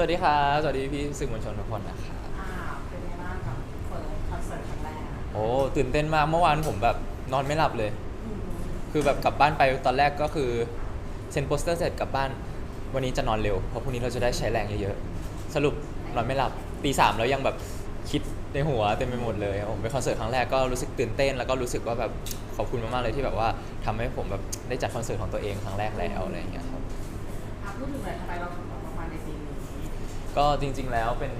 สวัสดีครับสวัสดีพี่สื่อมวลชนทุกคนนะครับอ่าเป็นไงบ้างกับเปิดคอนเสิร์ตครั้งแรกโอ้ตื่นเต้นมากเมื่อวานผมแบบนอนไม่หลับเลย อืมคือแบบกลับบ้านไปตอนแรกก็คือเซ็นโปสเตอร์เสร็จกลับบ้าน วันนี้จะนอนเร็วเพราะพรุ่งนี้เราจะได้ใช้แรงเยอะๆสรุปนอนไม่หลับตีสามแล้วยังแบบคิดในหัวเต็มไปหมดเลยผมเป็นคอนเสิร์ตครั้งแรกก็รู้สึกตื่นเต้น แล้วก็รู้สึกว่าแบบขอบคุณมากๆเลยที่แบบว่าทำให้ผมแบบได้จัดคอนเสิร์ตของตัวเองครั้งแรกแล้วอะไรอย่างเงี้ยครับ อะพูดถึงหน่อยทำไมเราถึงออกมาในซีนนี้ ก็จริง ๆ แล้วเป็น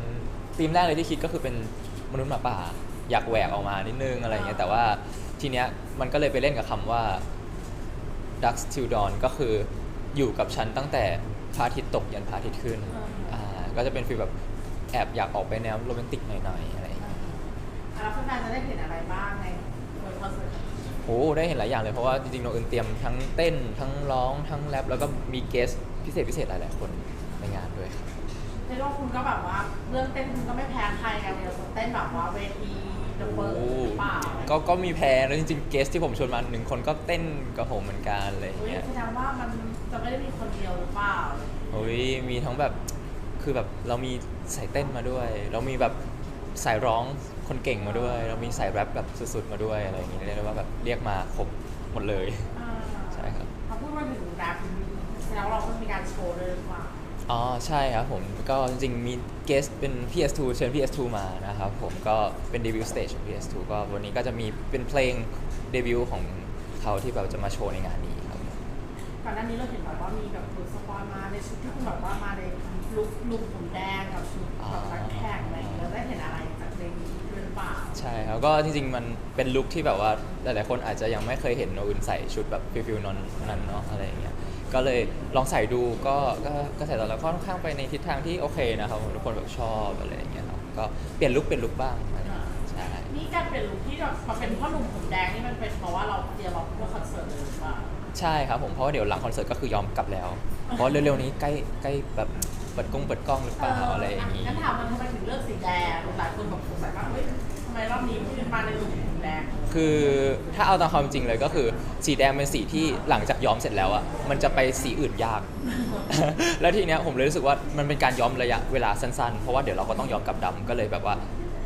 ธีมแรกเลยที่คิดก็คือเป็นมนุษย์หมาป่า อยากแหวกออกมานิดนึงอะไรอย่างเงี้ยแต่ว่าทีเนี้ยมันก็เลยไปเล่นกับคำว่า ducks till dawn ก็คืออยู่กับฉันตั้งแต่พระอาทิตย์ตกยันพระอาทิตย์ขึ้นอ่าก็จะเป็นฟีลแบบแอบอยากออกไปแนวโรแมนติกหน่อยๆอะไรอย่างเงี้ยอะแล้วแฟนๆจะได้เห็นอะไรบ้างในบนคอนเสิร์ตโอ้ได้เห็นหลายอย่างเลยเพราะว่าจริงๆโนอื่นเตรียมทั้งเต้นทั้งร้องทั้งแรปแล้วก็มีเกสพิเศษพิเศษหลายๆคนในงานด้วยครับใน โลกคุณก็แบบว่าเรื่องเต้นคุณก็ไม่แพ้ใครไงเวลาเต้นแบบว่าเวทีเดอะเบิร์ดหรือเปล่าก็ก็มีแพ้แล้วจริงๆเกสที่ผมชวนมาหนึ่งคนก็เต้นกับผมเหมือนกันอะไรอย่างอุ้ยเงี้ยแสดงว่ามันจะไม่ได้มีคนเดียวหรือเปล่าโอ้ยมีทั้งแบบคือแบบเรามีสายเต้นมาด้วย เรามีแบบสายร้องคนเก่งมาด้วย เรามีสายแรปแบบสุดๆมาด้วยอะไรอย่างเงี้ยเรียกได้ว่าแบบเรียกมาครบหมดเลย อ๋อใช่ครับผมก็จริงๆมีเกสเป็น PS2 เชิญ PS2 มานะครับผมก็เป็นเดบิวต์สเตจของ PS2 ก็วันนี้ก็จะมีเป็นเพลงเดบิวต์ของเขาที่แบบจะมาโชว์ในงานนี้ครับก่อนหน้านี้เราเห็นแบบว่ามีแบบคุณสปอยมาในชุดที่คุณแบบว่ามาในลุคลุคผมแดงกับชุดแบบนักแข่งอะไรอย่างเงี้ยเราได้เห็นอะไรจากเพลงนี้ด้วยหรือเปล่าใช่ครับก็จริงๆมันเป็นลุคที่แบบว่าหลายๆคนอาจจะยังไม่เคยเห็นโนอื่นใส่ชุดแบบฟิลฟิลนอนนั้นเนาะอะไรอย่างเงี้ย ก็เลยลองใส่ดูก็ก็กระแสตอบรับค่อนข้างไปในทิศทางที่โอเคนะครับผมทุกคนแบบชอบอะไรอย่างเงี้ยครับก็เปลี่ยนลุคเปลี่ยนลุคบ้างอะไรอย่างเงี้ยใช่นี่การเปลี่ยนลุคที่แบบมาเป็นพ่อหนุ่มผมแดงนี่มันเป็นเพราะว่าเราเตรียมเราเพื่อคอนเสิร์ตเลยหรือเปล่าใช่ครับผมเพราะว่าเดี๋ยวหลังคอนเสิร์ตก็คือยอมกลับแล้ว เพราะเร็วๆนี้ใกล้ใกล้แบบเปิดกล้องเปิดกล้องหรือเปล่าอะไรอย่างงี้งั้นถาม คือถ้าเอาตามความจริงเลยก็คือสีแดงเป็นสีที่หลังจากย้อมเสร็จแล้วอะมันจะไปสีอื่นยาก แล้วทีเนี้ยผมเลยรู้สึกว่ามันเป็นการย้อมระยะเวลาสั้นๆ เพราะว่าเดี๋ยวเราก็ต้องย้อมกลับดำก็เลยแบบว่า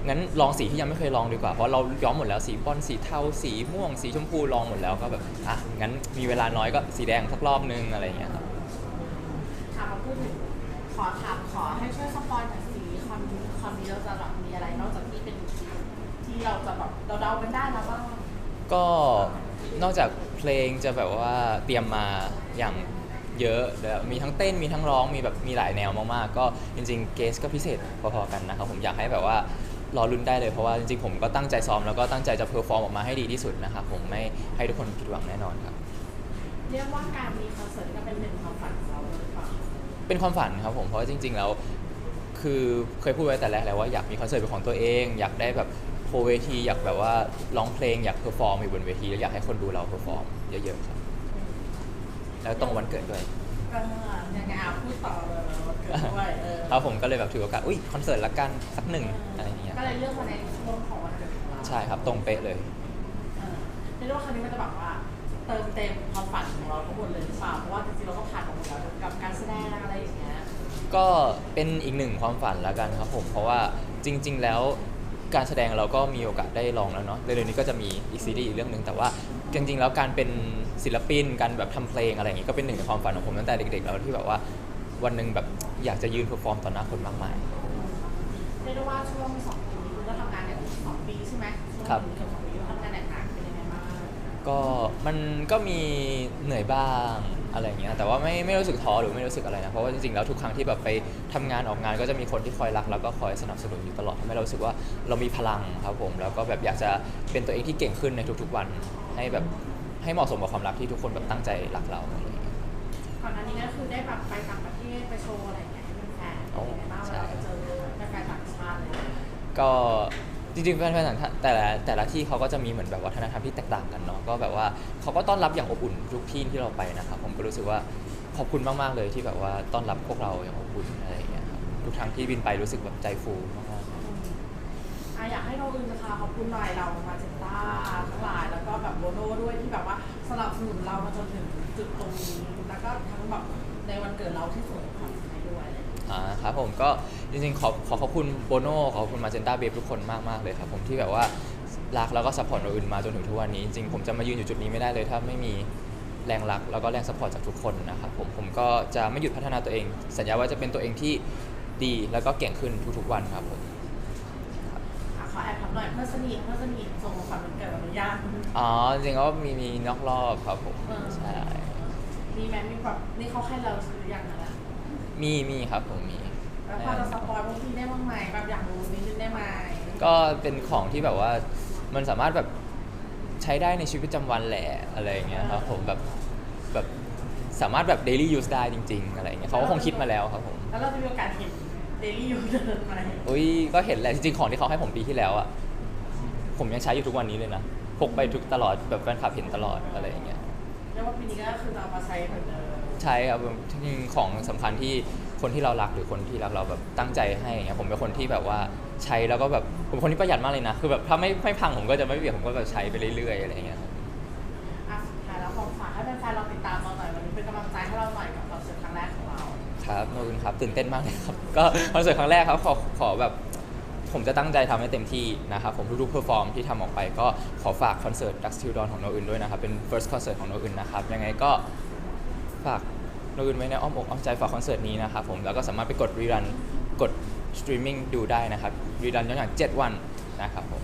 งั้นลองสีที่ยังไม่เคยลองดีกว่าเพราะเราย้อมหมดแล้วสีป้อนสีเทาสีม่วง สีชมพูลองหมดแล้วก็แบบอะงั้นมีเวลาน้อยก็สีแดงสักรอบนึงอะไรอย่างเงี้ยครับถามมาพูดถึงขอถามขอให้ช่วยสปอยหน่อยสิคอนคอนนี้เราจะแบบมีอะไรนอกจากที่เป็น ที่เราจะแบบเราเดากันได้แล้วบ้าง ก็นอกจากเพลงจะแบบว่าเตรียมมาอย่างเยอะเดี๋ยวมีทั้งเต้นมีทั้งร้องมีแบบมีหลายแนวมากๆ ก็จริงๆเกสก็พิเศษพอๆกันนะครับผมอยากให้แบบว่ารอลุ้นได้เลยเพราะว่าจริงๆผมก็ตั้งใจซ้อมแล้วก็ตั้งใจจะเพอร์ฟอร์มออกมาให้ดีที่สุดนะครับผมไม่ให้ทุกคนผิดหวังแน่นอนครับ เรียกว่าการมีคอนเสิร์ตก็เป็นหนึ่งความฝันของเราเลยหรือเปล่าเป็นความฝันครับผมเพราะว่าจริงๆแล้วคือเคยพูดไว้แต่แรกแล้วว่าอยากมีคอนเสิร์ตเป็นของตัวเอง อยากได้แบบ โชว์เวทีอยากแบบว่าร้องเพลงอยากเพอร์ฟอร์มอยู่บนเวทีแล้วอยากให้คนดูเราเพอร์ฟอร์มเยอะๆครับ แล้วตรงวันเกิดด้วย เออยังไงอะพูดต่อเลยวันเกิดด้วยเออครับผมก็เลยแบบถือโอกาสอุ้ยคอนเสิร์ตละกันสักหนึ่งอะไรอย่างเงี้ยก็เลยเลือกมาในช่วงของวันเกิดของเราใช่ครับตรงเป๊ะเลย เออเรียกว่าครั้งนี้มันจะแบบว่า เติมเต็มความฝันของเราทั้งหมดเลยหรือเปล่าเพราะว่าจริงๆเราก็ผ่านมาหมดแล้วกับการแสดงอะไรอย่างเงี้ยก็เป็นอีกหนึ่งความฝันละกันครับผมเพราะว่าจริง ๆ แล้ว การแสดงเราก็มีโอกาสได้ลองแล้วเนาะเร็วๆนี้ก็จะมีอีกซีรีส์อีกเรื่องหนึ่งแต่ว่าจริงๆแล้วการเป็นศิลปินการแบบทำเพลงอะไรอย่างงี้ก็เป็นหนึ่งในความฝันของผมตั้งแต่เด็กๆแล้วที่แบบว่าวันหนึ่งแบบอยากจะยืนเพอร์ฟอร์มต่อหน้าคนมากมายเรียกได้ว่าช่วงสองปีนี้คุณก็ทำงานเนี่ยสองปีใช่ไหมครับช่วงเกือบสองปีก็ทำงานหนักๆเป็นยังไงบ้างก็มันก็มีเหนื่อยบ้าง อะไรอย่างเงี้ยแต่ว่าไม่ไม่รู้สึกท้อหรือไม่รู้สึกอะไรนะเพราะว่าจริงๆแล้วทุกครั้งที่แบบไปทำงานออกงานก็จะมีคนที่คอยรัก แล้วก็คอยสนับสนุนอยู่ตลอดทำให้เรารู้สึกว่าเรามีพลังครับผมแล้วก็แบบอยากจะเป็นตัวเองที่เก่งขึ้นในทุกๆวัน ให้แบบให้เหมาะสมกับความรักที่ทุกคนแบบตั้งใจรักเราอะไรอย่างเงี้ย ก่อนหน้านี้ก็คือได้แบบไปต่างประเทศไปโชว์อะไรอย่างเงี้ยให้แฟนๆเป็นยังไงบ้างเวลาไปเจอแฟนๆต่างชาติเลยก็ จริงๆแฟนๆต่างชาติแต่ละแต่ละที่เขาก็จะมีเหมือนแบบวัฒนธรรมที่แตกต่างกันเนาะก็แบบว่าเขาก็ต้อนรับอย่างอบอุ่นทุกที่ที่เราไปนะครับผมก็รู้สึกว่าขอบคุณมากๆเลยที่แบบว่าต้อนรับพวกเราอย่างอบอุ่นอะไรอย่างเงี้ยครับทุกครั้งที่บินไปรู้สึกแบบใจฟูมากๆอะอยากให้น้องอื่นนะคะขอบคุณหน่อยเรามาเจนต้าทั้งหลายแล้วก็แบบโบโน่ด้วยที่แบบว่าสนับสนุนเรามาจนถึงจุดตรงนี้แล้วก็ทั้งแบบในวันเกิดเราที่สวยของให้ด้วยอะไรอย่างเงี้ยอ่าครับผมก็ จริงๆ ขอขอขอบคุณโบโน่ขอบคุณมาเจนต้าเบฟทุกคนมากๆเลยครับผมที่แบบว่ารักแล้วก็สปอร์ตเราอื่นมาจนถึงทุกวันนี้ จริงๆผมจะมายืนอยู่จุดนี้ไม่ได้เลย ถ้าไม่มีแรงรักแล้วก็แรงสปอร์ตจากทุกคนนะครับผมผมก็จะไม่หยุดพัฒนาตัวเอง สัญญาว่าจะเป็นตัวเองที่ดีแล้วก็เก่งขึ้นทุกๆวันครับผมอะขอแอบถามหน่อยเพื่อนสนิทเพื่อนสนิทส่งของขวัญวันเกิดเราหรือยังอ๋อจริงๆก็มีมีนอกรอบครับผมเออใช่มีไหมมีแบบนี่เขาให้เราซื้อหรือยังนะมีมีครับผมมี แล้วพอจะสปอยพวกพี่ได้บ้างไหมแบบอยากรู้นิดนึงได้ไหมก็เป็นของที่แบบว่ามันสามารถแบบใช้ได้ในชีวิตประจำวันแหละอะไรอย่างเงี้ยครับผมแบบแบบสามารถแบบ daily use ได้จริง ๆ อะไรอย่างเงี้ยเขาก็คงคิดมาแล้วครับผมแล้วเราจะมีโอกาสเห็นเดลี่ยูเดินไหมอุ้ยก็เห็นแหละจริงๆของที่เขาให้ผมปีที่แล้วอะผมยังใช้อยู่ทุกวันนี้เลยนะพกไปทุกตลอดแบบแฟนคลับเห็นตลอดอะไรอย่างเงี้ยเรียกว่าปีนี้ก็คือเรามาใช้เหมือนเดิม ใช่ครับจริงๆของสำคัญที่ คนที่เรารักหรือคนที่รักเราแบบตั้งใจให้อย่างเงี้ยผมเป็นคนที่แบบว่าใช้แล้วก็แบบผมเป็นคนที่ประหยัดมากเลยนะ คือแบบถ้าไม่ไม่พังผมก็จะไม่เปลี่ยนผมก็แบบใช้ไปเรื่อยๆอะไรอย่างเงี้ยครับอะสุดท้ายแล้วผมฝากให้แฟนๆเราติดตามเราหน่อยวันนี้เป็นกำลังใจให้เราหน่อยกับคอนเสิร์ตครั้งแรกของเราครับขอบคุณครับตื่นเต้นมากเลยครับ ก็คอนเสิร์ตครั้งแรกครับขอขอแบบผมจะตั้งใจทำให้เต็มที่นะครับผมทุกๆเพอร์ฟอร์มที่ทำออกไปก็ขอฝากคอนเสิร์ต Dust Till Dawn ของโนอื่นด้วยนะครับเป็น first concert ของโนอื่นนะครับยังไงก็ฝากโนอื่นไว้ในอ้อมอกอ้อมใจฝากคอนเสิร์ตนี้นะครับผมแล้วก็สามารถไปกดรีรันกดสตรีมมิ่งดูได้นะครับรีรันย้อนหลัง7วันนะครับผม